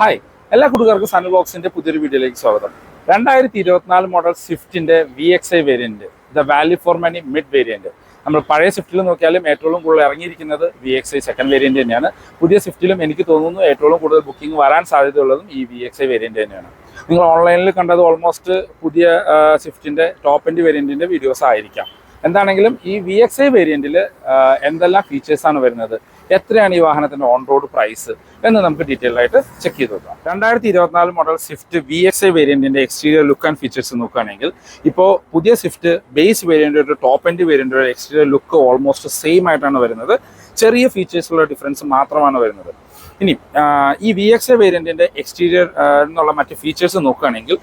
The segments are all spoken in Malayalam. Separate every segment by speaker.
Speaker 1: ഹായ് എല്ലാ കൂട്ടുകാർക്കും സൺ ബ്ലോക്സിന്റെ പുതിയൊരു വീഡിയോയിലേക്ക് സ്വാഗതം. രണ്ടായിരത്തി ഇരുപത്തിനാല് model സ്വിഫ്റ്റിന്റെ V X I variant the value for money mid variant നമ്മൾ പഴയ സ്വിഫ്റ്റിൽ നോക്കിയാലും ഏറ്റവും കൂടുതൽ ഇറങ്ങിയിരിക്കുന്നത് V X I second variant തന്നെയാണ്. പുതിയ സ്വിഫ്റ്റിലും എനിക്ക് തോന്നുന്നു ഏറ്റവും കൂടുതൽ ബുക്കിംഗ് വരാൻ സാധ്യതയുള്ളതും ഈ വി എക്സ് ഐ വേരിയന്റ് തന്നെയാണ്. നിങ്ങൾ ഓൺലൈനിൽ കണ്ടത് ഓൾമോസ്റ്റ് പുതിയ സ്വിഫ്റ്റിന്റെ ടോപ്പ് എൻഡ് വേരിയന്റിന്റെ വീഡിയോസ് ആയിരിക്കാം. എന്താണെങ്കിലും ഈ വി എക്സ് ഐ വേരിയന്റിൽ എന്തെല്ലാം ഫീച്ചേഴ്സാണ് വരുന്നത്? എത്രയാണ് ഈ വാഹനത്തിന്റെ ഓൺ റോഡ് പ്രൈസ് എന്ന് നമുക്ക് ഡീറ്റെയിൽ ആയിട്ട് ചെക്ക് ചെയ്ത് നോക്കാം. രണ്ടായിരത്തി ഇരുപത്തിനാല് model Swift V X I വേരിയന്റിന്റെ exterior look and features നോക്കുകയാണെങ്കിൽ ഇപ്പോൾ പുതിയ Swift base variant top end variant exterior look almost same ആയിട്ടാണ് വരുന്നത്. ചെറിയ ഫീച്ചേഴ്സുള്ള ഡിഫറൻസ് മാത്രമാണ് വരുന്നത്. ഇനി ഈ വി എക്സ് ഐ വേരിയന്റിന്റെ എക്സ്റ്റീരിയർ എന്നുള്ള മറ്റ് ഫീച്ചേഴ്സ് നോക്കുകയാണെങ്കിൽ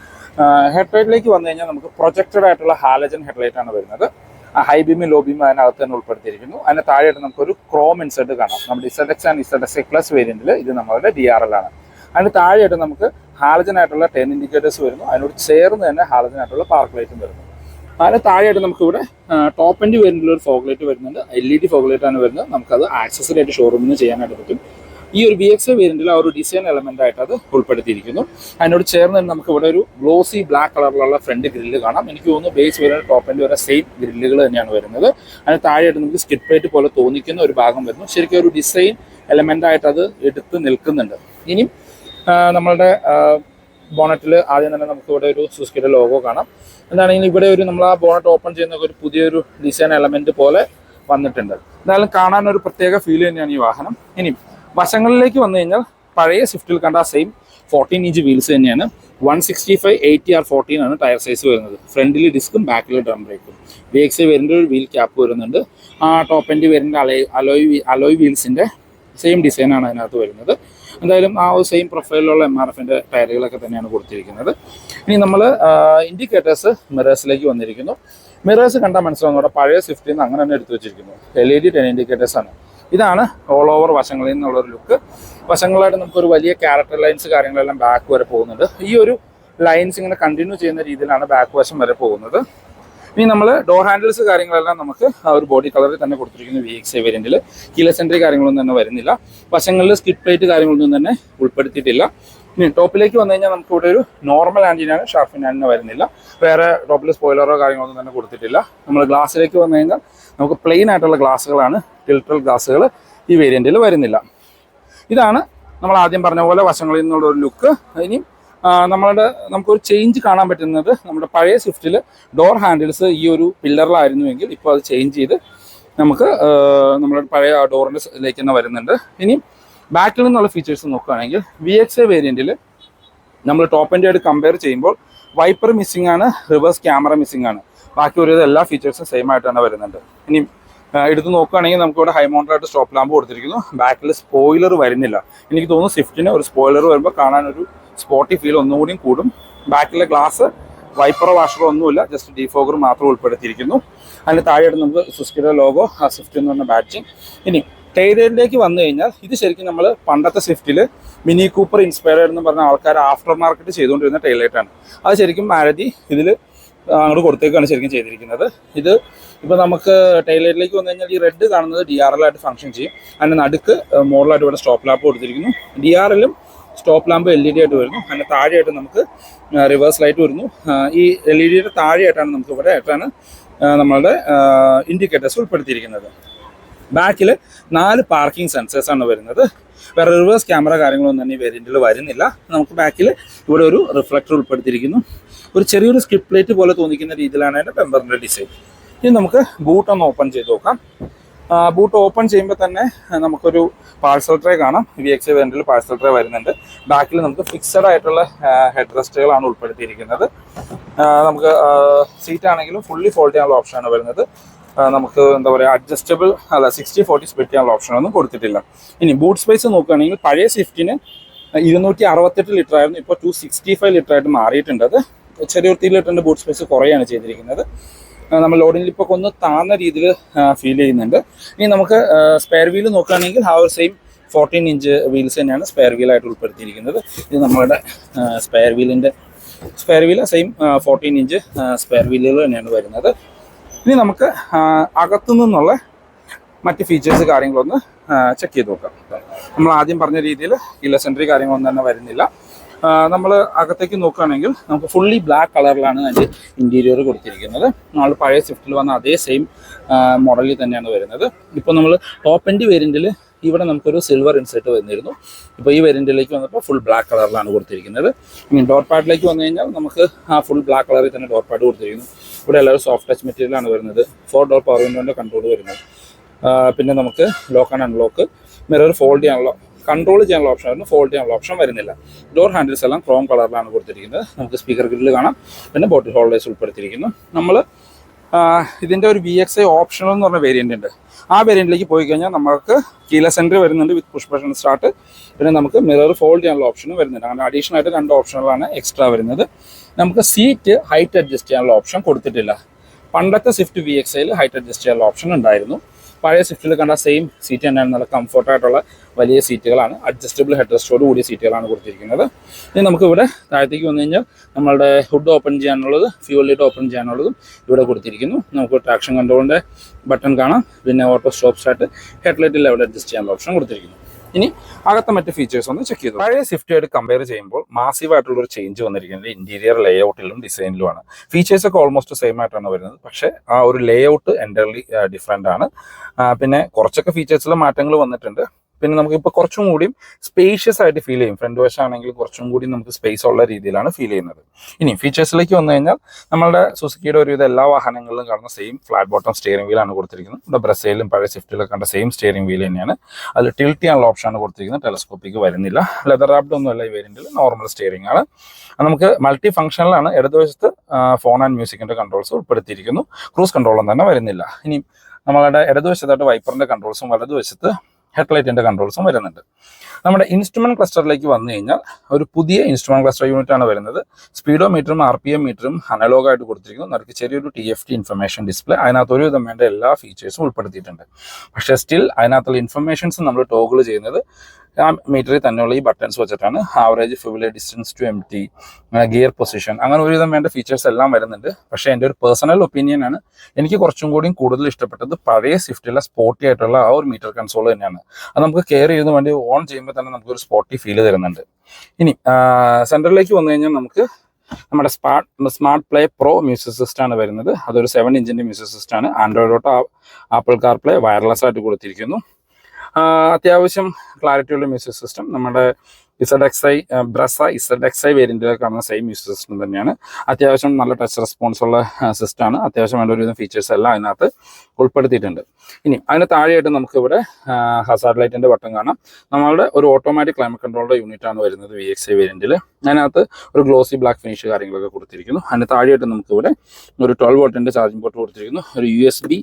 Speaker 1: ഹെഡ്ലൈറ്റിലേക്ക് വന്നു കഴിഞ്ഞാൽ നമുക്ക് പ്രൊജക്റ്റഡ് ആയിട്ടുള്ള ഹാലജൻ ഹെഡ്ലൈറ്റ് ആണ് വരുന്നത്. ഹൈ ബീമും ലോ ബീമും അതിനകത്ത് തന്നെ ഉൾപ്പെടുത്തിയിരിക്കുന്നു. അതിന് താഴെയായിട്ട് നമുക്കൊരു ക്രോം ഇൻസെർട്ട് കാണാം. നമ്മുടെ Z X and Z X plus വേരിയന്റിൽ ഇത് നമ്മളുടെ ഡി ആർ എൽ ആണ്. അതിന് താഴെയായിട്ട് നമുക്ക് ഹാലജൻ ആയിട്ടുള്ള ടെൻ ഇൻഡിക്കേറ്റേഴ്സ് വരുന്നു. അതിനോട് ചേർന്ന് തന്നെ ഹാലജൻ ആയിട്ടുള്ള പാർക്ക് ലൈറ്റും വരുന്നു. അതിന് താഴെയായിട്ട് നമുക്കിവിടെ ടോപ്പ് എൻഡ് വേരിയന്റിൽ ഒരു ഫോഗ് ലൈറ്റ് വരുന്നുണ്ട്. L E D fog light ആണ് വരുന്നത്. നമുക്കത് ആക്സസറി ആയിട്ട് ഷോറൂമിൽ നിന്ന് ചെയ്യാനായിട്ട് പറ്റും. ഈ ഒരു വി എക്സ് വേരിയന്റിൽ ആ ഒരു ഡിസൈൻ എലമെന്റ് ആയിട്ട് അത് ഉൾപ്പെടുത്തിയിരിക്കുന്നു. അതിനോട് ചേർന്ന് തന്നെ നമുക്ക് ഇവിടെ ഒരു ഗ്ലോസി ബ്ലാക്ക് കളറിലുള്ള ഫ്രണ്ട് ഗ്രില്ല് കാണാം. എനിക്ക് തോന്നുന്നു ബേസ് വരെ ടോപ്പ് എൻഡ് വരെ സെയിം ഗ്രില്ലുകൾ തന്നെയാണ് വരുന്നത്. അതിന് താഴെയായിട്ട് നമുക്ക് സ്കിപ്പ് പ്ലേറ്റ് പോലെ തോന്നിക്കുന്ന ഒരു ഭാഗം വരുന്നു. ശരിക്കും ഒരു ഡിസൈൻ എലമെന്റ് ആയിട്ട് അത് എടുത്ത് നിൽക്കുന്നുണ്ട്. ഇനിയും നമ്മളുടെ ബോണറ്റിൽ ആദ്യം തന്നെ നമുക്ക് ഇവിടെ ഒരു സുസ്കിയുടെ ലോഗോ കാണാം. എന്താണെങ്കിൽ ഇവിടെ ഒരു നമ്മൾ ആ ബോണറ്റ് ഓപ്പൺ ചെയ്യുന്ന ഒരു പുതിയൊരു ഡിസൈൻ എലമെന്റ് പോലെ വന്നിട്ടുണ്ട്. എന്തായാലും കാണാൻ ഒരു പ്രത്യേക ഫീൽ തന്നെയാണ് ഈ വാഹനം. ഇനി വശങ്ങളിലേക്ക് വന്നു കഴിഞ്ഞാൽ പഴയ സ്വിഫ്റ്റിൽ കണ്ട സെയിം ഫോർട്ടീൻ ഇഞ്ച് വീൽസ് തന്നെയാണ്. One sixty five eighty R fourteen ആണ് ടയർ സൈസ് വരുന്നത്. ഫ്രണ്ടിൽ ഡിസ്കും ബാക്കിൽ ഡ്രം ബ്രേക്കും വി എക്സ് വരുന്ന ഒരു വീൽ ക്യാപ്പ് വരുന്നുണ്ട്. ആ ടോപ്പ് എൻഡ് വരുന്ന അലോയ് അലോയ് അലോയ് വീൽസിന്റെ സെയിം ഡിസൈനാണ് അതിനകത്ത് വരുന്നത്. എന്തായാലും ആ ഒരു സെയിം പ്രൊഫൈലിലുള്ള എം ആർ എഫിന്റെ ടയറുകളൊക്കെ തന്നെയാണ് കൊടുത്തിരിക്കുന്നത്. ഇനി നമ്മൾ ഇൻഡിക്കേറ്റേഴ്സ് മിറേഴ്സിലേക്ക് വന്നിരിക്കുന്നു. മിറേഴ്സ് കണ്ടാൽ മനസ്സിലാവും നമ്മുടെ പഴയ സ്വിഫ്റ്റിൽ നിന്ന് അങ്ങനെ തന്നെ എടുത്തു വെച്ചിരിക്കുന്നു. എൽ ഇ ഡി ടെൻ ഇൻഡിക്കേറ്റേഴ്സാണ് ഇതാണ് ഓൾ ഓവർ വശങ്ങളിൽ നിന്നുള്ളൊരു ലുക്ക് വശങ്ങളായിട്ട് നമുക്കൊരു വലിയ ക്യാരക്ടർ ലൈൻസ് കാര്യങ്ങളെല്ലാം ബാക്ക് വരെ പോകുന്നുണ്ട്. ഈ ഒരു ലൈൻസ് ഇങ്ങനെ കണ്ടിന്യൂ ചെയ്യുന്ന രീതിയിലാണ് ബാക്ക് വശം വരെ പോകുന്നത്. ഇനി നമ്മൾ ഡോർ ഹാൻഡിൽസ് കാര്യങ്ങളെല്ലാം നമുക്ക് ആ ഒരു ബോഡി കളറിൽ തന്നെ കൊടുത്തിരിക്കുന്നു വി എക്സ് വേരിയന്റിൽ കീല സെൻട്രി കാര്യങ്ങളൊന്നും തന്നെ വരുന്നില്ല. വശങ്ങളിൽ സ്കിറ്റ് പ്ലേറ്റ് കാര്യങ്ങളൊന്നും തന്നെ ഉൾപ്പെടുത്തിയിട്ടില്ല. ഇനി ടോപ്പിലേക്ക് വന്നു കഴിഞ്ഞാൽ നമുക്ക് ഇവിടെ ഒരു നോർമൽ ആന്റിനാണ് ഷാർഫിൻ ആന്റിന വരുന്നില്ല. വേറെ ടോപ്പിൽ സ്പോയിലറോ കാര്യങ്ങളൊന്നും തന്നെ കൊടുത്തിട്ടില്ല. നമ്മൾ ഗ്ലാസ്സിലേക്ക് വന്നു കഴിഞ്ഞാൽ നമുക്ക് പ്ലെയിൻ ആയിട്ടുള്ള ഗ്ലാസ്സുകളാണ് ടിൽട്രൽ ഗ്ലാസ്സുകൾ ഈ വേരിയന്റിൽ വരുന്നില്ല. ഇതാണ് നമ്മൾ ആദ്യം പറഞ്ഞ പോലെ വശങ്ങളിൽ നിന്നുള്ള ഒരു ലുക്ക് ഇനി ആ, നമ്മളുടെ നമുക്കൊരു ചേഞ്ച് കാണാൻ പറ്റുന്നത് നമ്മുടെ പഴയ സ്വിഫ്റ്റിൽ ഡോർ ഹാൻഡിൽസ് ഈ ഒരു പില്ലറിലായിരുന്നുവെങ്കിൽ ഇപ്പോൾ അത് ചേഞ്ച് ചെയ്ത് നമുക്ക് നമ്മുടെ പഴയ ഡോറിന്റെ ലേക്ക് തന്നെ വരുന്നുണ്ട്. ഇനി ബാക്കിൽ നിന്നുള്ള ഫീച്ചേഴ്സ് നോക്കുകയാണെങ്കിൽ വി എക്സ് എ വേരിയന്റിൽ നമ്മൾ ടോപ്പ് ആൻഡ് ആയിട്ട് കമ്പയർ ചെയ്യുമ്പോൾ വൈപ്പർ മിസ്സിംഗ് ആണ് റിവേഴ്സ് ക്യാമറ മിസ്സിംഗ് ആണ്. ബാക്കി ഒരു എല്ലാ ഫീച്ചേഴ്സും സെയിം ആയിട്ടാണ് വരുന്നുണ്ട് ഇനി എടുത്ത് നോക്കുകയാണെങ്കിൽ നമുക്ക് ഇവിടെ ഹൈ മൗണ്ടറായിട്ട് സ്റ്റോപ്പ് ലാമ്പ് കൊടുത്തിരിക്കുന്നു. ബാക്കിൽ സ്പോയിലർ വരുന്നില്ല. എനിക്ക് തോന്നുന്നു സ്വിഫ്റ്റിന് ഒരു സ്പോയിലർ വരുമ്പോൾ കാണാൻ ഒരു സ്പോട്ടി ഫീൽ ഒന്നുകൂടിയും കൂടും. ബാക്കിലെ ഗ്ലാസ് വൈപ്പറോ വാഷറോ ഒന്നുമില്ല ജസ്റ്റ് ഡിഫോഗർ മാത്രം ഉൾപ്പെടുത്തിയിരിക്കുന്നു. അതിന് താഴെയായിട്ട് നമുക്ക് സുസ്കിയുടെ ലോഗോ ആ സ്വിഫ്റ്റ് എന്ന് പറഞ്ഞ ബാറ്റിങ് ഇനി ടൈലറിലേക്ക് വന്നു കഴിഞ്ഞാൽ ഇത് ശരിക്കും നമ്മൾ പണ്ടത്തെ സ്വിഫ്റ്റിൽ മിനി കൂപ്പർ ഇൻസ്പയർഡ് എന്ന് പറഞ്ഞ ആൾക്കാർ ആഫ്റ്റർ മാർക്കറ്റ് ചെയ്തുകൊണ്ടിരുന്ന ടൈലൈറ്റാണ് അത് ശരിക്കും മാരുതി ഇതിൽ അങ്ങോട്ട് കൊടുത്തേക്കാണ് ശരിക്കും ചെയ്തിരിക്കുന്നത്. ഇത് ഇപ്പോൾ നമുക്ക് ടൈലൈറ്റിലേക്ക് വന്നു കഴിഞ്ഞാൽ ഈ റെഡ് കാണുന്നത് ഡി ആർ എൽ ആയിട്ട് ഫംഗ്ഷൻ ചെയ്യും. അതിന്റെ നടുക്ക് മോഡലായിട്ട് ഇവിടെ സ്റ്റോപ്പ് ലാമ്പ് കൊടുത്തിരിക്കുന്നു. ഡി ആർ എല്ലും stop lamp L E D ആയിട്ട് വരുന്നു. അതിന്റെ താഴെയായിട്ട് നമുക്ക് റിവേഴ്സ് ലൈറ്റ് വരുന്നു. ഈ എൽ ഇ ഡിയുടെ താഴെയായിട്ടാണ് നമുക്ക് ഇവിടെ ആയിട്ടാണ് നമ്മളുടെ ഇൻഡിക്കേറ്റേഴ്സ് ഉൾപ്പെടുത്തിയിരിക്കുന്നത്. ബാക്കിൽ നാല് പാർക്കിംഗ് സെൻസേഴ്സ് ആണ് വരുന്നത്. വേറെ റിവേഴ്സ് ക്യാമറ കാര്യങ്ങളൊന്നും തന്നെ ഈ വേരിയന്റിൽ വരുന്നില്ല. നമുക്ക് ബാക്കിൽ ഇവിടെ ഒരു റിഫ്ലക്ടർ ഉൾപ്പെടുത്തിയിരിക്കുന്നു. ഒരു ചെറിയൊരു സ്കിപ്പ് പ്ലേറ്റ് പോലെ തോന്നിക്കുന്ന രീതിയിലാണ് അതിന്റെ ടെമ്പറിന്റെ ഡിസൈൻ ഇനി നമുക്ക് ബൂട്ട് ഒന്ന് ഓപ്പൺ ചെയ്ത് നോക്കാം. ബൂട്ട് ഓപ്പൺ ചെയ്യുമ്പോൾ തന്നെ നമുക്കൊരു പാഴ്സൽ ട്രേ കാണാം. വി എക്സ് വേരിയന്റിൽ പാഴ്സൽ ട്രേ വരുന്നുണ്ട്. ബാക്കിൽ നമുക്ക് ഫിക്സഡ് ആയിട്ടുള്ള ഹെഡ് റെസ്റ്റുകളാണ് ഉൾപ്പെടുത്തിയിരിക്കുന്നത്. നമുക്ക് സീറ്റ് ആണെങ്കിലും ഫുള്ളി ഫോൾഡ് ചെയ്യാനുള്ള ഓപ്ഷനാണ് വരുന്നത്. നമുക്ക് എന്താ പറയുക അഡ്ജസ്റ്റബിൾ അല്ല സിക്സ്റ്റി ഫോർട്ടി സ്പ്ലിറ്റ് ചെയ്യാനുള്ള ഓപ്ഷനൊന്നും കൊടുത്തിട്ടില്ല. ഇനി ബൂട്ട് സ്പേസ് നോക്കുകയാണെങ്കിൽ പഴയ സ്വിഫ്റ്റിന് ഇരുന്നൂറ്റി അറുപത്തെട്ട് ലിറ്റർ ആയിരുന്നു. ഇപ്പോൾ ടു സിക്സ്റ്റി ഫൈവ് ലിറ്റർ ആയിട്ട് മാറിയിട്ടുണ്ട് അത്. ചെറിയൊരു തീ ലിറ്ററിന്റെ ബൂട്ട് സ്പേസ് കുറയാണ് ചെയ്തിരിക്കുന്നത്. നമ്മൾ ലോഡിൽ ഇപ്പോൾ ഒന്ന് താഴ്ന്ന രീതിയിൽ ഫീൽ ചെയ്യുന്നുണ്ട്. ഇനി നമുക്ക് സ്പെയർ വീൽ നോക്കുകയാണെങ്കിൽ ആ സെയിം ഫോർട്ടീൻ ഇഞ്ച് വീൽസ് തന്നെയാണ് സ്പെയർ വീലായിട്ട് ഉൾപ്പെടുത്തിയിരിക്കുന്നത്. ഇത് നമ്മളുടെ spare വീലിന്റെ spare wheel same fourteen inch spare വീലുകൾ തന്നെയാണ് വരുന്നത്. ഇനി നമുക്ക് അകത്തു നിന്നുള്ള മറ്റ് ഫീച്ചേഴ്സ് കാര്യങ്ങളൊന്ന് ചെക്ക് ചെയ്ത് നോക്കാം. നമ്മൾ ആദ്യം പറഞ്ഞ രീതിയിൽ ഈ എൻട്രി കാര്യങ്ങളൊന്നും തന്നെ വരുന്നില്ല. നമ്മൾ അകത്തേക്ക് നോക്കുകയാണെങ്കിൽ നമുക്ക് ഫുള്ളി ബ്ലാക്ക് കളറിലാണ് അതിന്റെ ഇന്റീരിയർ കൊടുത്തിരിക്കുന്നത്. നമ്മൾ പഴയ സ്വിഫ്റ്റിൽ വന്ന അതേ സെയിം മോഡലിൽ തന്നെയാണ് വരുന്നത്. ഇപ്പോൾ നമ്മൾ ടോപ്പ് എൻഡ് വേരിയന്റിൽ ഇവിടെ നമുക്കൊരു സിൽവർ ഇൻസെർട്ട് വന്നിരുന്നു. ഇപ്പോൾ ഈ വേരിയന്റിലേക്ക് വന്നപ്പോൾ ഫുൾ ബ്ലാക്ക് കളറിലാണ് കൊടുത്തിരിക്കുന്നത്. ഇനി ഡോർ പാഡിലേക്ക് വന്നു കഴിഞ്ഞാൽ നമുക്ക് ആ ഫുൾ ബ്ലാക്ക് കളറിൽ തന്നെ ഡോർ പാഡ് കൊടുത്തിരിക്കുന്നു. ഇവിടെ എല്ലാവരും സോഫ്റ്റ് ടച്ച് മെറ്റീരിയലാണ് വരുന്നത്. ഫോർ ഡോർ പവർ വിൻഡോന്റെ കൺട്രോൾ വരുന്നത്. പിന്നെ നമുക്ക് lock and unlock mirror fold ചെയ്യാനുള്ള കൺട്രോൾ ചെയ്യാനുള്ള ഓപ്ഷൻ വരുന്നു ഫോൾഡ് ചെയ്യാനുള്ള ഓപ്ഷൻ വരുന്നില്ല. ഡോർ ഹാൻഡിൽസ് എല്ലാം ക്രോം കളറിലാണ് കൊടുത്തിരിക്കുന്നത്. നമുക്ക് സ്പീക്കർ ഗ്രില്ല് കാണാം. പിന്നെ ബോട്ടിൽ ഹോൾഡേഴ്സ് ഉൾപ്പെടുത്തിയിരിക്കുന്നു. നമ്മൾ ഇതിന്റെ ഒരു വി എക്സ് ഐ ഓപ്ഷണൽ എന്ന് പറഞ്ഞ വേരിയന്റ് ഉണ്ട്. ആ വേരിയന്റിലേക്ക് പോയി കഴിഞ്ഞാൽ നമുക്ക് കീല സെന്റർ വരുന്നുണ്ട് വിത്ത് പുഷ് ബട്ടൺ സ്റ്റാർട്ട് പിന്നെ നമുക്ക് മിറർ ഫോൾഡ് ചെയ്യാനുള്ള ഓപ്ഷനും വരുന്നുണ്ട്. അങ്ങനെ അഡീഷണൽ ആയിട്ട് രണ്ട് ഓപ്ഷനുകളാണ് എക്സ്ട്രാ വരുന്നത്. നമുക്ക് സീറ്റ് ഹൈറ്റ് അഡ്ജസ്റ്റ് ചെയ്യാനുള്ള ഓപ്ഷൻ കൊടുത്തിട്ടില്ല. പണ്ടത്തെ സ്വിഫ്റ്റ് വി എക്സ് ഐയിൽ ഹൈറ്റ് അഡ്ജസ്റ്റ് ചെയ്യാനുള്ള ഓപ്ഷൻ ഉണ്ടായിരുന്നു. പഴയ സ്വിഫ്റ്റിൽ കണ്ട സെയിം സീറ്റ് തന്നെയാണ്. നല്ല കംഫർട്ടായിട്ടുള്ള വലിയ സീറ്റുകളാണ് അഡ്ജസ്റ്റബിൾ ഹെഡ് റെസ്റ്റോട് കൂടിയ സീറ്റുകളാണ് കൊടുത്തിരിക്കുന്നത്. ഇനി നമുക്ക് ഇവിടെ താഴത്തേക്ക് വന്നു കഴിഞ്ഞാൽ നമ്മളുടെ ഹുഡ് ഓപ്പൺ ചെയ്യാനുള്ളത് ഫ്യൂൽ ലൈറ്റ് ഓപ്പൺ ചെയ്യാനുള്ളതും ഇവിടെ കൊടുത്തിരിക്കുന്നു. നമുക്ക് ട്രാക്ഷൻ കൺട്രോളിന്റെ ബട്ടൺ കാണാം. പിന്നെ auto stop start headlight level adjust ചെയ്യാനുള്ള ഓപ്ഷൻ കൊടുത്തിരിക്കുന്നു. ഇനി അകത്തെ മറ്റ് ഫീച്ചേഴ്സ് ഒന്ന് ചെക്ക് ചെയ്തു. പഴയ സ്വിഫ്റ്റുമായിട്ട് കമ്പയർ ചെയ്യുമ്പോൾ മാസീവ് ആയിട്ടുള്ള ഒരു ചേഞ്ച് വന്നിരിക്കുന്നത് ഇന്റീരിയർ ലേ ലേഔട്ടിലും ഡിസൈനിലുമാണ് ഫീച്ചേഴ്സ് ഒക്കെ ഓൾമോസ്റ്റ് സെയിം ആയിട്ടാണ് വരുന്നത്. പക്ഷേ ആ ഒരു ലേ ഔട്ട് എന്റർലി ഡിഫറെന്റ് ആണ്. പിന്നെ കുറച്ചൊക്കെ ഫീച്ചേഴ്സിൽ മാറ്റങ്ങൾ വന്നിട്ടുണ്ട്. പിന്നെ നമുക്ക് ഇപ്പോൾ കുറച്ചും കൂടിയും സ്പേഷ്യസ് ആയിട്ട് ഫീൽ ചെയ്യും. ഫ്രണ്ട് വശമാണെങ്കിൽ കുറച്ചും കൂടി നമുക്ക് സ്പേസ് ഉള്ള രീതിയിലാണ് ഫീൽ ചെയ്യുന്നത്. ഇനി ഫീച്ചേഴ്സിലേക്ക് വന്നു കഴിഞ്ഞാൽ നമ്മുടെ സുസുക്കിയുടെ ഒരുവിധ എല്ലാ വാഹനങ്ങളിലും കാണുന്ന സെയിം ഫ്ലാറ്റ് ബോട്ടം സ്റ്റിയറിംഗ് വീലാണ് കൊടുത്തിരിക്കുന്നത്. നമ്മുടെ ബ്രസയിലും പഴയ സ്വിഫ്റ്റിലൊക്കെ കണ്ട സെയിം സ്റ്റിയറിംഗ് വീൽ തന്നെയാണ്. അതിൽ ടിൽറ്റ് ചെയ്യാനുള്ള ഓപ്ഷനാണ് കൊടുത്തിരിക്കുന്നത്. ടെലസ്കോപ്പിക്ക് വരുന്നില്ല. ലെതർ റാപ്ഡ് ഒന്നും അല്ല ഈ വേരിയന്റിൽ നോർമൽ സ്റ്റിയറിംഗ് ആണ്. നമുക്ക് മൾട്ടി ഫംഗ്ഷനിലാണ് ഇടതുവശത്ത് ഫോൺ ആൻഡ് മ്യൂസിക്കിന്റെ കൺട്രോൾസ് ഉൾപ്പെടുത്തിയിരിക്കുന്നു. ക്രൂസ് കൺട്രോളൊന്നും തന്നെ വരുന്നില്ല. ഇനി നമ്മളുടെ ഇടതുവശത്തായിട്ട് വൈപ്പറിന്റെ കൺട്രോൾസും വലതുവശത്ത് ഹെഡ്ലൈറ്റിന്റെ കൺട്രോൾസും വരുന്നുണ്ട്. നമ്മുടെ ഇൻസ്ട്രുമെന്റ് ക്ലസ്റ്ററിലേക്ക് വന്നു കഴിഞ്ഞാൽ ഒരു പുതിയ ഇൻസ്ട്രുമെന്റ് ക്ലസ്റ്റർ യൂണിറ്റ് ആണ് വരുന്നത്. സ്പീഡോ മീറ്ററും ആർ പി എം മീറ്ററും അനലോഗായിട്ട് കൊടുത്തിരിക്കുന്നു. നമുക്ക് ചെറിയൊരു T F T information display അതിനകത്ത് ഒരുവിധം വേണ്ട എല്ലാ ഫീച്ചേഴ്സും ഉൾപ്പെടുത്തിയിട്ടുണ്ട്. പക്ഷേ സ്റ്റിൽ അതിനകത്തുള്ള ഇൻഫർമേഷൻസ് നമ്മൾ ടോഗിൾ ചെയ്യുന്നത് ആ മീറ്ററിൽ തന്നെയുള്ള ഈ ബട്ടൺസ് വെച്ചിട്ടാണ് average fuel distance to empty gear position അങ്ങനെ ഒരുവിധം വേണ്ട ഫീച്ചേഴ്സ് എല്ലാം വരുന്നുണ്ട്. പക്ഷേ എന്റെ ഒരു പേഴ്സണൽ ഒപ്പീനിയൻ ആണ്. എനിക്ക് കുറച്ചും കൂടി കൂടുതൽ ഇഷ്ടപ്പെട്ടത് പഴയ സ്വിഫ്റ്റിലെ സ്പോർട്ടി ആയിട്ടുള്ള ആ ഒരു മീറ്റർ കൺസോൾ തന്നെയാണ്. അത് നമുക്ക് കെയർ ചെയ്യുന്ന വേണ്ടി ഓൺ ചെയ്യുമ്പോൾ തന്നെ നമുക്കൊരു സ്പോർട്ടി ഫീൽ തരുന്നുണ്ട്. ഇനി സെന്ററിലേക്ക് വന്നു കഴിഞ്ഞാൽ നമുക്ക് നമ്മുടെ smart smart play pro music system ആണ് വരുന്നത്. അതൊരു സെവൻ ഇഞ്ചിന്റെ മ്യൂസിക് സിസ്റ്റം ആണ്. Android auto Apple car play wireless ആയിട്ട് കൊടുത്തിരിക്കുന്നു. അത്യാവശ്യം ക്ലാരിറ്റി ഉള്ള മ്യൂസിക് സിസ്റ്റം നമ്മുടെ Z X I Brezza Z X I വേരിയന്റിലൊക്കെ കാണുന്ന സെയിം മ്യൂസിക് സിസ്റ്റം തന്നെയാണ്. അത്യാവശ്യം നല്ല ടച്ച് റെസ്പോൺസ് ഉള്ള സിസ്റ്റമാണ് അത്യാവശ്യം വേണ്ട ഒരുവിധം ഫീച്ചേഴ്സ് എല്ലാം അതിനകത്ത് ഉൾപ്പെടുത്തിയിട്ടുണ്ട്. ഇനി അതിന് താഴെയായിട്ട് നമുക്കിവിടെ ഹസാർഡ് ലൈറ്റിന്റെ ബട്ടൺ കാണാം. നമ്മളുടെ ഒരു ഓട്ടോമാറ്റിക് ക്ലൈമറ്റ് കൺട്രോളിന്റെ യൂണിറ്റാണ് വരുന്നത് വി എക്സ് ഐ വേരിയന്റിൽ അതിനകത്ത് ഒരു ഗ്ലോസി ബ്ലാക്ക് ഫിനിഷ് കാര്യങ്ങളൊക്കെ കൊടുത്തിരിക്കുന്നു. അതിന് താഴെയായിട്ട് നമുക്കിവിടെ ഒരു ട്വൽവ് വോട്ടിന്റെ ചാർജിംഗ് പോർട്ട് കൊടുത്തിരിക്കുന്നു. ഒരു യു എസ് ബി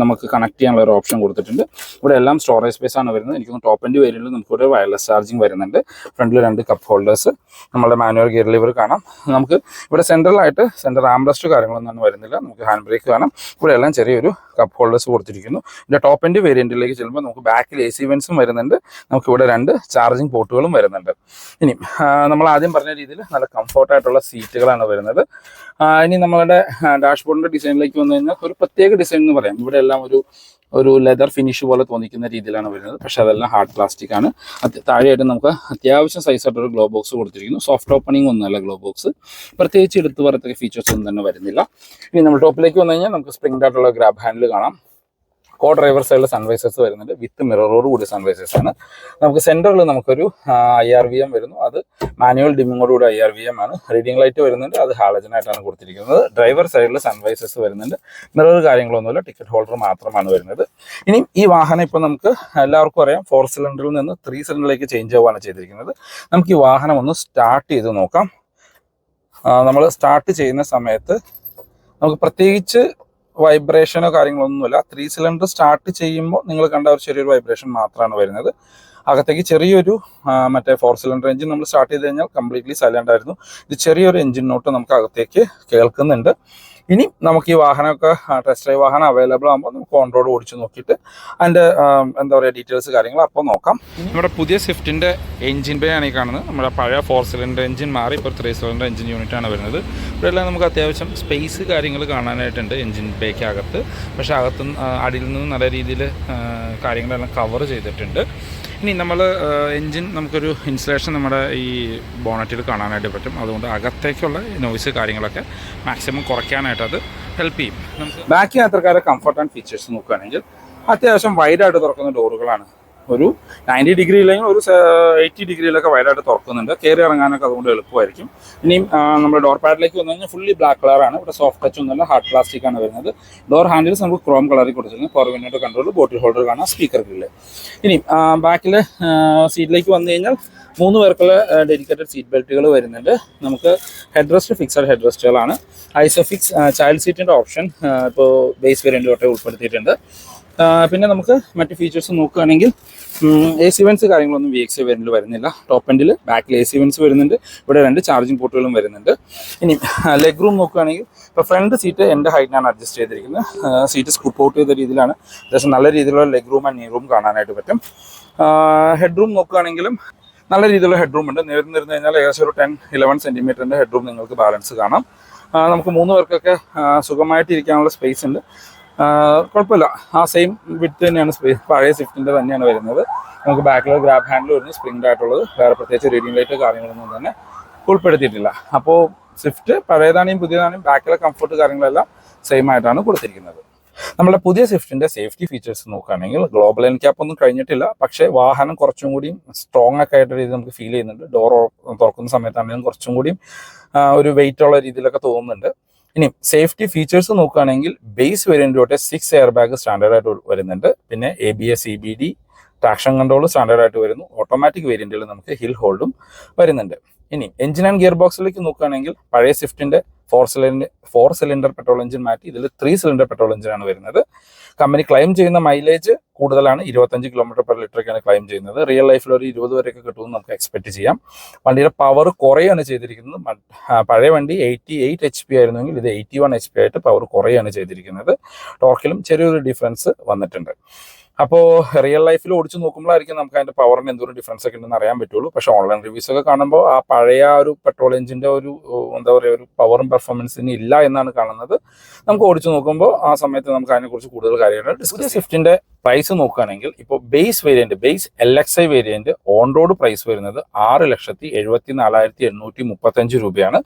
Speaker 1: നമുക്ക് കണക്ട് ചെയ്യാനുള്ള ഒരു ഓപ്ഷൻ കൊടുത്തിട്ടുണ്ട്. ഇവിടെ എല്ലാം സ്റ്റോറേജ് സ്പേസ് ആണ് വരുന്നത്. എനിക്ക് ടോപ്പ് വേരിയന്റിൽ നമുക്ക് ഒരു വയർലെസ് ചാർജിങ് വരുന്നുണ്ട്. ഫ്രണ്ടിൽ രണ്ട് കപ്പ് ഹോൾഡേഴ്സ് നമ്മുടെ മാനുവൽ ഗിയർ ലിവർ കാണാം. നമുക്ക് ഇവിടെ സെൻട്രലായിട്ട് സെന്റർ ആംബ്ലസ്റ്റ് കാര്യങ്ങളൊന്നും വരുന്നില്ല. നമുക്ക് ഹാൻഡ് ബ്രേക്ക് കാണാം. ഇവിടെ എല്ലാം ചെറിയൊരു കപ്പ് ഹോൾഡേഴ്സ് കൊടുത്തിരിക്കുന്നു. ഇതിന്റെ ടോപ്പ് എൻഡ് വേരിയന്റിലേക്ക് ചെല്ലുമ്പോൾ നമുക്ക് ബാക്കിൽ എ സി വെൻസും വരുന്നുണ്ട്. നമുക്ക് ഇവിടെ രണ്ട് ചാർജിങ് പോർട്ടുകളും വരുന്നുണ്ട്. ഇനി നമ്മൾ ആദ്യം പറഞ്ഞ രീതിയിൽ നല്ല കംഫോർട്ടായിട്ടുള്ള സീറ്റുകളാണ് വരുന്നത്. ഇനി നമ്മളുടെ ഡാഷ്ബോർഡിന്റെ ഡിസൈനിലേക്ക് വന്നു കഴിഞ്ഞാൽ ഒരു പ്രത്യേക ഡിസൈൻ എന്ന് പറയാം. ഇവിടെ എല്ലാം ഒരു ഒരു ലെതർ ഫിനിഷ് പോലെ തോന്നിക്കുന്ന രീതിയിലാണ് വരുന്നത്. പക്ഷെ അതെല്ലാം ഹാർഡ് പ്ലാസ്റ്റിക് ആണ്. താഴെയായിട്ട് നമുക്ക് അത്യാവശ്യം സൈസ് ആയിട്ട് ഒരു ഗ്ലോ ബോക്സ് കൊടുത്തിരിക്കുന്നു. സോഫ്റ്റ് ഓപ്പണിംഗ് ഒന്നുമല്ല ഗ്ലോ ബോക്സ് പ്രത്യേകിച്ച് എടുത്തു പറയത്തക്ക ഫീച്ചേഴ്സ് ഒന്നും തന്നെ വരുന്നില്ല. ഇനി നമ്മൾ ടോപ്പിലേക്ക് വന്നു കഴിഞ്ഞാൽ നമുക്ക് സ്പ്രിംഗ് ആയിട്ടുള്ള ഗ്രാബ് ഹാൻഡിൽ കാണാം. കോ ഡ്രൈവർ സൈഡിൽ സൺവൈസേഴ്സ് വരുന്നുണ്ട്. വിത്ത് മിററോട് കൂടി സൺവൈസേഴ്സ് ആണ്. നമുക്ക് സെന്ററിൽ നമുക്കൊരു ഐ ആർ വി എം വരുന്നു. അത് മാനുവൽ ഡിമ്മിങ്ങോട് കൂടി ഐ ആർ വി എം ആണ്. റീഡിംഗ് ലൈറ്റ് വരുന്നുണ്ട്. അത് ഹാളജനായിട്ടാണ് കൊടുത്തിരിക്കുന്നത്. ഡ്രൈവർ സൈഡിൽ സൺവൈസേഴ്സ് വരുന്നുണ്ട്. മിറർ കാര്യങ്ങളൊന്നുമില്ല. ടിക്കറ്റ് ഹോൾഡർ മാത്രമാണ് വരുന്നത്. ഇനി ഈ വാഹനം ഇപ്പോൾ നമുക്ക് എല്ലാവർക്കും അറിയാം. ഫോർ സിലിണ്ടറിൽ നിന്ന് ത്രീ സിലിണ്ടറിലേക്ക് ചേഞ്ച് ആവുകയാണ് ചെയ്തിരിക്കുന്നത്. നമുക്ക് ഈ വാഹനം ഒന്ന് സ്റ്റാർട്ട് ചെയ്ത് നോക്കാം. നമ്മൾ സ്റ്റാർട്ട് ചെയ്യുന്ന സമയത്ത് നമുക്ക് പ്രത്യേകിച്ച് വൈബ്രേഷനോ കാര്യങ്ങളൊന്നുമില്ല. ത്രീ സിലിണ്ടർ സ്റ്റാർട്ട് ചെയ്യുമ്പോൾ നിങ്ങൾ കണ്ട ഒരു ചെറിയൊരു വൈബ്രേഷൻ മാത്രമാണ് വരുന്നത്. അകത്തേക്ക് ചെറിയൊരു മറ്റേ ഫോർ സിലിണ്ടർ എഞ്ചിൻ നമ്മൾ സ്റ്റാർട്ട് ചെയ്ത് കഴിഞ്ഞാൽ കംപ്ലീറ്റ്ലി സൈലന്റ് ആയിരുന്നു. ഇത് ചെറിയൊരു എഞ്ചിൻ നോട്ട് നമുക്ക് അകത്തേക്ക് കേൾക്കുന്നുണ്ട്. ഇനി നമുക്ക് ഈ വാഹനമൊക്കെ ടെസ്റ്റ് ഡ്രൈവ് വാഹനം അവൈലബിൾ ആകുമ്പോൾ നമുക്ക് ഓൺ റോഡ് ഓടിച്ച് നോക്കിയിട്ട് അതിന്റെ എന്താ പറയുക ഡീറ്റെയിൽസ് കാര്യങ്ങൾ അപ്പോൾ നോക്കാം. നമ്മുടെ പുതിയ സ്വിഫ്റ്റിന്റെ എഞ്ചിൻ ബേ ആണ് ഈ കാണുന്നത്. നമ്മുടെ പഴയ ഫോർ സിലിണ്ടർ എഞ്ചിൻ മാറി ഇപ്പോൾ ത്രീ സിലിണ്ടർ എഞ്ചിൻ യൂണിറ്റ് ആണ് വരുന്നത്. ഇവിടെ എല്ലാം നമുക്ക് അത്യാവശ്യം സ്പേസ് കാര്യങ്ങൾ കാണാനായിട്ടുണ്ട് എഞ്ചിൻ ബേക്കകത്ത് പക്ഷേ അകത്ത് അടിയിൽ നിന്ന് നല്ല രീതിയിൽ കാര്യങ്ങളെല്ലാം കവർ ചെയ്തിട്ടുണ്ട്. ഇനി നമ്മൾ എൻജിൻ നമുക്കൊരു ഇൻസുലേഷൻ നമ്മുടെ ഈ ബോണറ്റിൽ കാണാനായിട്ട് പറ്റും. അതുകൊണ്ട് അകത്തേക്കുള്ള നോയ്സ് കാര്യങ്ങളൊക്കെ മാക്സിമം കുറയ്ക്കാനായിട്ട് അത് ഹെൽപ്പ് ചെയ്യും. നമുക്ക് ബാക്കി യാത്രക്കാരെ കംഫർട്ട് ആൻഡ് ഫീച്ചേഴ്സ് നോക്കുകയാണെങ്കിൽ അത്യാവശ്യം വൈഡായിട്ട് തുറക്കുന്ന ഡോറുകളാണ് ഒരു നയന്റി ഡിഗ്രി ഇല്ലെങ്കിൽ ഒരു എയ്റ്റി ഡിഗ്രിയിലൊക്കെ വൈഡായിട്ട് തുറക്കുന്നുണ്ട്. കയറി ഇറങ്ങാനൊക്കെ അതുകൊണ്ട് എളുപ്പമായിരിക്കും. ഇനിയും നമ്മുടെ ഡോർ പാഡിലേക്ക് വന്നു കഴിഞ്ഞാൽ ഫുള്ളി ബ്ലാക്ക് കളറാണ് ഇവിടെ സോഫ്റ്റ് ടച്ച് ഒന്നുമല്ല ഹാർഡ് പ്ലാസ്റ്റിക് ആണ് വരുന്നത്. ഡോർ ഹാൻഡിൽസ് നമുക്ക് ക്രോം കളറിൽ കൊടുത്തിരുന്നു power window control bottle holder കാണാം സ്പീക്കർ ഗ്രില്ല് ഇനി ബാക്കിൽ സീറ്റിലേക്ക് വന്നു കഴിഞ്ഞാൽ മൂന്ന് പേർക്കുള്ള ഡെഡിക്കേറ്റഡ് സീറ്റ് ബെൽറ്റുകൾ വരുന്നുണ്ട്. നമുക്ക് ഹെഡ് റെസ്റ്റ് ഫിക്സഡ് ഹെഡ് റെസ്റ്റുകളാണ് ഐസോഫിക്സ് ചൈൽഡ് സീറ്റിന്റെ ഓപ്ഷൻ ഇപ്പോൾ ബേസ് വേരിയന്റ് തൊട്ടേ ഉൾപ്പെടുത്തിയിട്ടുണ്ട്. പിന്നെ നമുക്ക് മറ്റ് ഫീച്ചേഴ്സ് നോക്കുകയാണെങ്കിൽ എ സി വെൻസ് കാര്യങ്ങളൊന്നും വി എക്സ് വേരിയന്റിൽ വരുന്നില്ല. ടോപ്പ് എൻഡിൽ ബാക്കിൽ എ സി വെൻസ് വരുന്നുണ്ട്. ഇവിടെ രണ്ട് ചാർജിങ് പോർട്ടുകളും വരുന്നുണ്ട്. ഇനി ലെഗ് റൂം നോക്കുകയാണെങ്കിൽ ഇപ്പോൾ ഫ്രണ്ട് സീറ്റ് എന്റെ ഹൈറ്റിനാണ് അഡ്ജസ്റ്റ് ചെയ്തിരിക്കുന്നത്. സീറ്റ് സ്കൂപ്പ് ഔട്ട് ചെയ്ത രീതിയിലാണ്. അത്യാവശ്യം നല്ല രീതിയിലുള്ള leg room and knee room കാണാനായിട്ട് പറ്റും. ഹെഡ് റൂം നോക്കുകയാണെങ്കിലും നല്ല രീതിയിലുള്ള ഹെഡ് റൂം ഉണ്ട്. നിരന്ന് നിരന്ന് കഴിഞ്ഞാൽ ഏകദേശം ഒരു ടെൻ ഇലവൻ സെന്റിമീറ്ററിന്റെ ഹെഡ് റൂം നിങ്ങൾക്ക് ബാലൻസ് കാണാം. നമുക്ക് മൂന്ന് പേർക്കൊക്കെ സുഖമായിട്ട് ഇരിക്കാനുള്ള സ്പേസ് ഉണ്ട്. കുഴപ്പമില്ല. ആ സെയിം വിത്ത് തന്നെയാണ് പഴയ സ്വിഫ്റ്റിന്റെ തന്നെയാണ് വരുന്നത്. നമുക്ക് ബാക്കിൽ ഗ്രാബ് ഹാൻഡിൽ വരുന്നത് സ്പ്രിംഗ് ആയിട്ടുള്ളത്. വേറെ പ്രത്യേകിച്ച് റീഡിംഗ് ലൈറ്റ് കാര്യങ്ങളൊന്നും തന്നെ ഉൾപ്പെടുത്തിയിട്ടില്ല. അപ്പോൾ സ്വിഫ്റ്റ് പഴയതാണെങ്കിലും പുതിയതാണെങ്കിലും ബാക്കിലെ കംഫർട്ട് കാര്യങ്ങളെല്ലാം സെയിം ആയിട്ടാണ് കൊടുത്തിരിക്കുന്നത്. നമ്മുടെ പുതിയ സ്വിഫ്റ്റിന്റെ സേഫ്റ്റി ഫീച്ചേഴ്സ് നോക്കുകയാണെങ്കിൽ ഗ്ലോബൽ എൻ ക്യാപ്പ് ഒന്നും കഴിഞ്ഞിട്ടില്ല. പക്ഷേ വാഹനം കുറച്ചും കൂടിയും സ്ട്രോങ് ഒക്കെ ആയിട്ട് രീതി നമുക്ക് ഫീൽ ചെയ്യുന്നുണ്ട്. ഡോർ തുറക്കുന്ന സമയത്താണെങ്കിലും കുറച്ചും കൂടിയും ഒരു വെയിറ്റ് ഉള്ള രീതിയിലൊക്കെ തോന്നുന്നുണ്ട്. ഇനി സേഫ്റ്റി ഫീച്ചേഴ്സ് നോക്കുകയാണെങ്കിൽ ബേസ് വേരിയന്റ് തൊട്ട് സിക്സ് എയർ ബാഗ് സ്റ്റാൻഡേർഡ് ആയിട്ട് വരുന്നുണ്ട്. പിന്നെ A B S E B D traction control standard ആയിട്ട് വരുന്നു ഓട്ടോമാറ്റിക് വേരിയന്റിൽ നമുക്ക് ഹിൽ ഹോൾഡും വരുന്നുണ്ട്. ഇനി എഞ്ചിൻ ആൻഡ് ഗിയർ ബോക്സിലേക്ക് നോക്കുകയാണെങ്കിൽ പഴയ സ്വിഫ്റ്റിന്റെ four cylinder four cylinder petrol engine മാറ്റി ഇതിൽ ത്രീ സിലിണ്ടർ പെട്രോൾ എഞ്ചിനാണ് വരുന്നത്. കമ്പനി ക്ലെയിം ചെയ്യുന്ന മൈലേജ് കൂടുതലാണ്. ഇരുപത്തഞ്ച് കിലോമീറ്റർ പെർ ലിറ്ററൊക്കെയാണ് ക്ലെയിം ചെയ്യുന്നത്. റിയൽ ലൈഫിൽ ഒരു ഇരുപത് വരെയൊക്കെ കിട്ടുമെന്ന് നമുക്ക് എക്സ്പെക്ട് ചെയ്യാം. വണ്ടിയുടെ പവർ കുറയാണ് ചെയ്തിരിക്കുന്നത്. പഴയ വണ്ടി എയ്റ്റി എയ്റ്റ് എച്ച് പി ആയിരുന്നെങ്കിൽ ഇത് എയ്റ്റി വൺ എച്ച് പി ആയിട്ട് പവർ കുറയാണ് ചെയ്തിരിക്കുന്നത്. ടോർക്കിലും ചെറിയൊരു ഡിഫറൻസ് വന്നിട്ടുണ്ട്. അപ്പോൾ റിയൽ ലൈഫിൽ ഓടിച്ച് നോക്കുമ്പോഴായിരിക്കും നമുക്ക് അതിന്റെ പവറിന് എന്തോരം ഡിഫറൻസ് ഒക്കെ ഉണ്ടെന്ന് അറിയാൻ പറ്റുള്ളൂ. പക്ഷേ ഓൺലൈൻ റിവ്യൂസ് ഒക്കെ കാണുമ്പോൾ ആ പഴയ ഒരു പെട്രോൾ എഞ്ചിന്റെ ഒരു എന്താ പറയുക ഒരു പവറും പെർഫോമൻസിന് ഇല്ല എന്നാണ് കാണുന്നത്. നമുക്ക് ഓടിച്ച് നോക്കുമ്പോൾ ആ സമയത്ത് നമുക്ക് അതിനെക്കുറിച്ച് കൂടുതൽ കാര്യങ്ങൾ ഡിസ്കസ് സ്വിഫ്റ്റിന്റെ പ്രൈസ് നോക്കുകയാണെങ്കിൽ ഇപ്പോൾ base variant base L X I variant on road price വരുന്നത് ആറ് ലക്ഷത്തി എഴുപത്തി നാലായിരത്തി എണ്ണൂറ്റി മുപ്പത്തഞ്ച് രൂപയാണ്.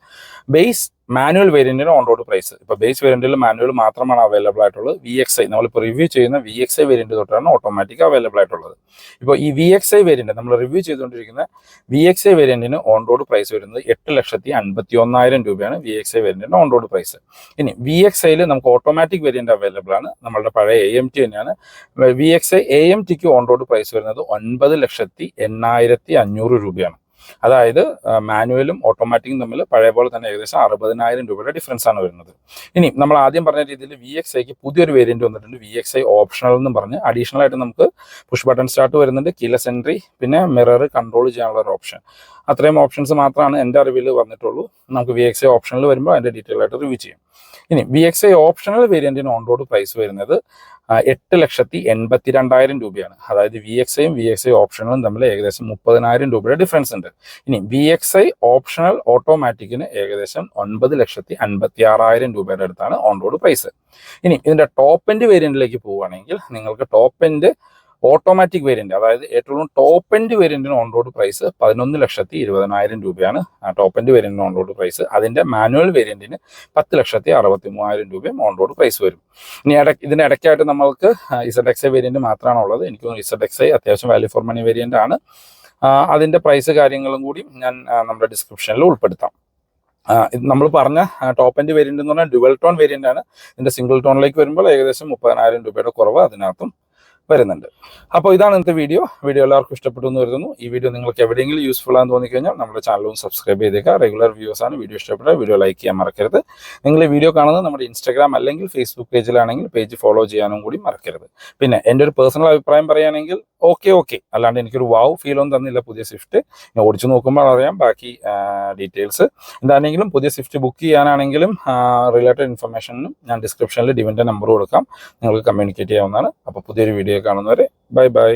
Speaker 1: ബേസ് മാനുവൽ വേരിയന്റിന് ഓൺ റോഡ് പ്രൈസ് ഇപ്പോൾ ബേസ് വേരിയന്റിൽ മാനുവൽ മാത്രമാണ് അവൈലബിൾ ആയിട്ടുള്ളത്. വി എക്സ് ഐ നമ്മളിപ്പോൾ റിവ്യൂ ചെയ്യുന്ന വി എക്സ് ഐ വേരിയന്റ് തൊട്ടാണ് ഓട്ടോമാറ്റിക് അവൈലബിൾ ആയിട്ടുള്ളത്. ഇപ്പോൾ ഈ വി എക്സ് ഐ വേരിയന്റ് നമ്മൾ റിവ്യൂ ചെയ്തുകൊണ്ടിരിക്കുന്ന വി എക്സ് ഐ വേരിയന്റിന് ഓൺ റോഡ് പ്രൈസ് വരുന്നത് എട്ട് ലക്ഷത്തി അൻപത്തി ഒന്നായിരം രൂപയാണ് വി എക്സ് ഐ വേരിയന്റിന് ഓൺ റോഡ് പ്രൈസ് ഇനി വി എക്സ് ഐയിൽ നമുക്ക് ഓട്ടോമാറ്റിക് വേരിയന്റ് അവൈലബിൾ ആണ്. നമ്മളുടെ പഴയ എ എം ടി തന്നെയാണ്. V X I A M tick on road price വരുന്നത് ഒൻപത് ലക്ഷത്തി എണ്ണായിരത്തി അഞ്ഞൂറ് രൂപയാണ്. അതായത് മാനുവലും ഓട്ടോമാറ്റിക്കും തമ്മിൽ പഴയ പോലെ തന്നെ ഏകദേശം അറുപതിനായിരം രൂപയുടെ ഡിഫറൻസ് ആണ് വരുന്നത്. ഇനി നമ്മൾ ആദ്യം പറഞ്ഞ രീതിയിൽ വി എക്സ് ഐക്ക് പുതിയൊരു വേരിയന്റ് വന്നിട്ടുണ്ട്. വി എക്സ് ഐ ഓപ്ഷണൽ എന്ന് പറഞ്ഞ് അഡീഷണൽ ആയിട്ട് നമുക്ക് പുഷ് ബട്ടൺ സ്റ്റാർട്ട് വരുന്നുണ്ട്. കീലസ് എൻട്രി പിന്നെ മിറർ കൺട്രോൾ ചെയ്യാനുള്ള ഒരു ഓപ്ഷൻ അത്രയും ഓപ്ഷൻസ് മാത്രമാണ് എന്റെ അറിവിൽ വന്നിട്ടുള്ളൂ. നമുക്ക് വി എക്സ് ഐ ഓപ്ഷനിൽ വരുമ്പോൾ അതിന്റെ ഡീറ്റെയിൽ ആയിട്ട് റിവ്യൂ ചെയ്യും. ഇനി വി എക്സ് ഐ ഓപ്ഷണൽ വേരിയന്റിന് ഓൺ റോഡ് പ്രൈസ് വരുന്നത് എട്ട് ലക്ഷത്തി എൺപത്തി രണ്ടായിരം രൂപയാണ്. അതായത് വി എക്സ് ഐയും വി എക്സ് ഐ ഓപ്ഷണലും തമ്മിൽ ഏകദേശം മുപ്പതിനായിരം രൂപയുടെ ഡിഫറൻസ് ഉണ്ട്. ഇനി വി എക്സ് ഐ ഓപ്ഷണൽ ഓട്ടോമാറ്റിക്കിന് ഏകദേശം ഒൻപത് ലക്ഷത്തി അൻപത്തി ആറായിരം രൂപയുടെ അടുത്താണ് ഓൺ റോഡ് പ്രൈസ് ഇനി ഇതിന്റെ ടോപ്പ് എൻഡ് വേരിയന്റിലേക്ക് പോവുകയാണെങ്കിൽ നിങ്ങൾക്ക് ടോപ്പ് എൻഡ് ഓട്ടോമാറ്റിക് വേരിയന്റ് അതായത് ഏറ്റവും ടോപ്പ് എൻഡ് വേരിയന്റിന് ഓൺ റോഡ് പ്രൈസ് പതിനൊന്ന് ലക്ഷത്തി ഇരുപതിനായിരം രൂപയാണ്. ടോപ്പ് എൻഡ് വേരിയന്റിന് ഓൺ റോഡ് പ്രൈസ് അതിന്റെ മാനുവൽ വേരിയന്റിന് പത്ത് ലക്ഷത്തി അറുപത്തി മൂവായിരം രൂപയും ഓൺ റോഡ് പ്രൈസ് വരും. ഇനി ഇട ഇതിന്റെ ഇടയ്ക്കായിട്ട് നമ്മൾക്ക് ഇസഡ് എക്സ് ഐ വേരിയന്റ് മാത്രമാണ് ഉള്ളത്. എനിക്ക് ഇസഡ് എക്സ് ഐ അത്യാവശ്യം വാല്യൂ ഫോർ മണി വേരിയന്റ് ആണ്. അതിന്റെ പ്രൈസ് കാര്യങ്ങളും കൂടി ഞാൻ നമ്മുടെ ഡിസ്ക്രിപ്ഷനിൽ ഉൾപ്പെടുത്താം. നമ്മൾ പറഞ്ഞ ടോപ്പ് എൻഡ് വേരിയന്റ് എന്ന് പറഞ്ഞാൽ ഡുവൽ ടോൺ വേരിയന്റ് ആണ്. ഇതിന്റെ സിംഗിൾ ടോണിലേക്ക് വരുമ്പോൾ ഏകദേശം മുപ്പതിനായിരം രൂപയുടെ കുറവ് അതിനകത്തും വരുന്നുണ്ട്. അപ്പോൾ ഇതാണ് ഇന്നത്തെ വീഡിയോ വീഡിയോ എല്ലാവർക്കും ഇഷ്ടപ്പെട്ടു എന്ന് കരുതുന്നു. ഈ വീഡിയോ നിങ്ങൾക്ക് എവിടെയെങ്കിലും യൂസ്ഫുൾ ആണെന്ന് തോന്നിക്കഴിഞ്ഞാൽ നമ്മുടെ ചാനലും സബ്സ്ക്രൈബ് ചെയ്തേക്കുക. റെഗുലർ വ്യൂസ് ആണ് വീഡിയോ ഇഷ്ടപ്പെട്ടാൽ വീഡിയോ ലൈക്ക് ചെയ്യാൻ മറക്കരുത്. നിങ്ങൾ ഈ വീഡിയോ കാണുന്നത് നമ്മുടെ ഇൻസ്റ്റാഗ്രാം അല്ലെങ്കിൽ ഫേസ്ബുക്ക് പേജിലാണെങ്കിൽ പേജ് ഫോളോ ചെയ്യാനും കൂടി മറക്കരുത്. പിന്നെ എന്റെ ഒരു പേഴ്സണൽ അഭിപ്രായം പറയുകയാണെങ്കിൽ ഓക്കെ ഓക്കെ അല്ലാണ്ട് എനിക്കൊരു വാവ് ഫീൽ ഒന്നും തന്നില്ല പുതിയ സ്വിഫ്റ്റ് ഓടിച്ചു നോക്കുമ്പോൾ അറിയാം. ബാക്കി ഡീറ്റെയിൽസ് എന്താണെങ്കിലും പുതിയ സ്വിഫ്റ്റ് ബുക്ക് ചെയ്യാനാണെങ്കിലും റിലേറ്റഡ് ഇൻഫർമേഷനും ഞാൻ ഡിസ്ക്രിപ്ഷനിൽ ഡിവിന്റെ നമ്പർ കൊടുക്കാം. നിങ്ങൾക്ക് കമ്മ്യൂണിക്കേറ്റ് ചെയ്യാവുന്നതാണ്. അപ്പോൾ പുതിയൊരു വീഡിയോ കാണുന്നവരെ ബൈ ബൈ.